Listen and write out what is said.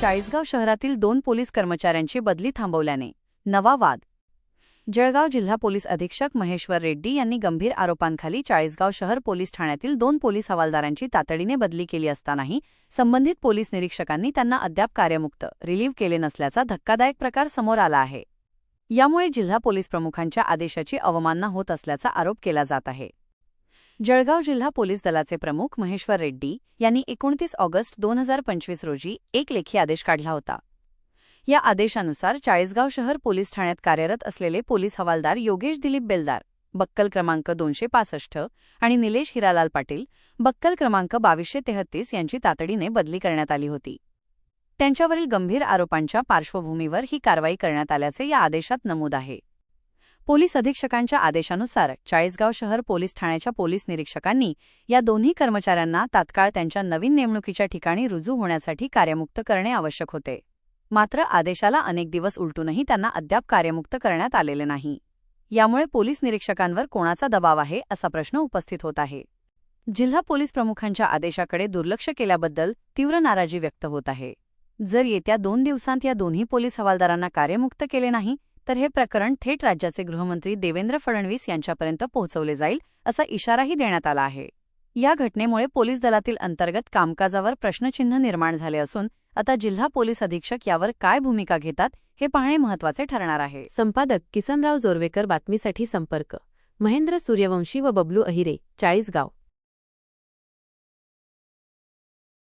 चाळीसगाव शहरातील दोन पोलीस कर्मचाऱ्यांची बदली थांबवल्याने नवा वाद. जळगाव जिल्हा पोलीस अधीक्षक महेश्वर रेड्डी यांनी गंभीर आरोपांखाली चाळीसगाव शहर पोलीस ठाण्यातील दोन पोलीस हवालदारांची तातडीने बदली केली असतानाही संबंधित पोलीस निरीक्षकांनी त्यांना अद्याप कार्यमुक्त रिलीव्ह केले नसल्याचा धक्कादायक प्रकार समोर आला आहे. यामुळे जिल्हा पोलीस प्रमुखांच्या आदेशाची अवमानना होत असल्याचा आरोप केला जात आहे. जळगाव जिल्हा पोलीस दलाचे प्रमुख महेश्वर रेड्डी यांनी एकोणतीस ऑगस्ट दोन हजार पंचवीस रोजी एक लेखी आदेश काढला होता. या आदेशानुसार चाळीसगाव शहर पोलीस ठाण्यात कार्यरत असलेले पोलीस हवालदार योगेश दिलीप बेलदार बक्कल क्रमांक दोनशे पासष्ट आणि निलेश हिरालाल पाटील बक्कल क्रमांक बावीसशे तेहतीस यांची तातडीने बदली करण्यात आली होती. त्यांच्यावरील गंभीर आरोपांच्या पार्श्वभूमीवर ही कारवाई करण्यात आल्याचे या आदेशात नमूद आहे. पोलीस अधीक्षकांच्या आदेशानुसार चाळीसगाव शहर पोलीस ठाण्याच्या पोलीस निरीक्षकांनी या दोन्ही कर्मचाऱ्यांना तात्काळ त्यांच्या नवीन नेमणुकीच्या ठिकाणी रुजू होण्यासाठी कार्यमुक्त करणे आवश्यक होते. मात्र आदेशाला अनेक दिवस उलटूनही त्यांना अद्याप कार्यमुक्त करण्यात आलेले नाही. यामुळे पोलीस निरीक्षकांवर कोणाचा दबाव आहे असा प्रश्न उपस्थित होत आहे. जिल्हा पोलीस प्रमुखांच्या आदेशाकडे दुर्लक्ष केल्याबद्दल तीव्र नाराजी व्यक्त होत आहे. जर येत्या दोन दिवसांत या दोन्ही पोलीस हवालदारांना कार्यमुक्त केले नाही तर हे प्रकरण थेट राज्याचे गृहमंत्री देवेंद्र फडणवीस यांच्यापर्यंत पोहोचवले जाईल असा इशाराही देण्यात आला आहे. या घटनेमुळे पोलीस दलातील अंतर्गत कामकाजावर प्रश्नचिन्ह निर्माण झाले असून आता जिल्हा पोलीस अधीक्षक यावर काय भूमिका घेतात हे पाहणे महत्त्वाचे ठरणार आहे. संपादक किसनराव जोरवेकर बातमीसाठी संपर्क. महेंद्र सूर्यवंशी व बबलू अहिरे चाळीसगाव.